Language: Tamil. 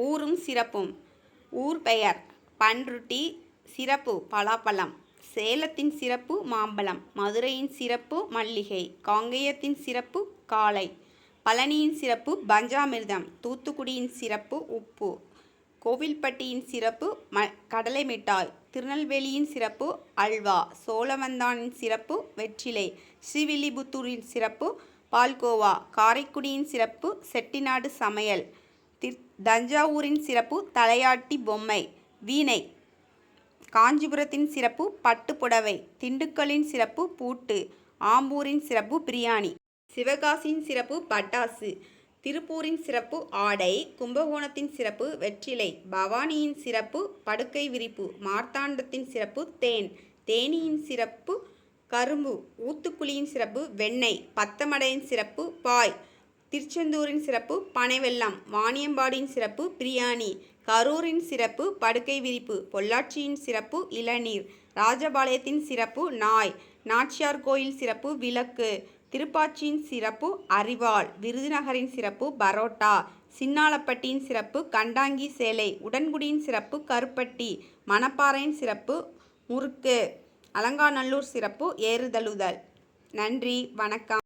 ஊரும் சிறப்பும். ஊர் பெயர் பன்ருட்டி சிறப்பு பலாப்பழம். சேலத்தின் சிறப்பு மாம்பழம். மதுரையின் சிறப்பு மல்லிகை. காங்கேயத்தின் சிறப்பு காளை. பழனியின் சிறப்பு பஞ்சாமிர்தம். தூத்துக்குடியின் சிறப்பு உப்பு. கோவில்பட்டியின் சிறப்பு ம கடலை மிட்டாய். திருநெல்வேலியின் சிறப்பு அல்வா. சோழவந்தானின் சிறப்பு வெற்றிலை. ஸ்ரீவில்லிபுத்தூரின் சிறப்பு பால்கோவா. காரைக்குடியின் சிறப்பு செட்டிநாடு சமையல். தஞ்சாவூரின் சிறப்பு தலையாட்டி பொம்மை வீணை. காஞ்சிபுரத்தின் சிறப்பு பட்டுப்புடவை திண்டுக்கலின் சிறப்பு பூட்டு ஆம்பூரின் சிறப்பு பிரியாணி. சிவகாசியின் சிறப்பு பட்டாசு திருப்பூரின் சிறப்பு ஆடை கும்பகோணத்தின் சிறப்பு வெற்றிலை பவானியின் சிறப்பு படுக்கை விரிப்பு மார்த்தாண்டத்தின் சிறப்பு தேன் தேனியின் சிறப்பு கரும்பு ஊத்துக்குழியின் சிறப்பு வெண்ணெய் பத்தமடையின் சிறப்பு பாய். திருச்செந்தூரின் சிறப்பு பனைவெல்லம் வாணியம்பாடியின் சிறப்பு பிரியாணி கரூரின் சிறப்பு படுக்கை விரிப்பு பொள்ளாச்சியின் சிறப்பு இளநீர் ராஜபாளையத்தின் சிறப்பு நாய் நாச்சியார் கோயில் சிறப்பு விளக்கு திருப்பாச்சியின் சிறப்பு அரிவாள் விருதுநகரின் சிறப்பு பரோட்டா சின்னாளப்பட்டியின் சிறப்பு கண்டாங்கி சேலை உடன்குடியின் சிறப்பு கருப்பட்டி மணப்பாறையின் சிறப்பு முறுக்கு அலங்காநல்லூர் சிறப்பு ஏறுதழுதல். நன்றி வணக்கம்.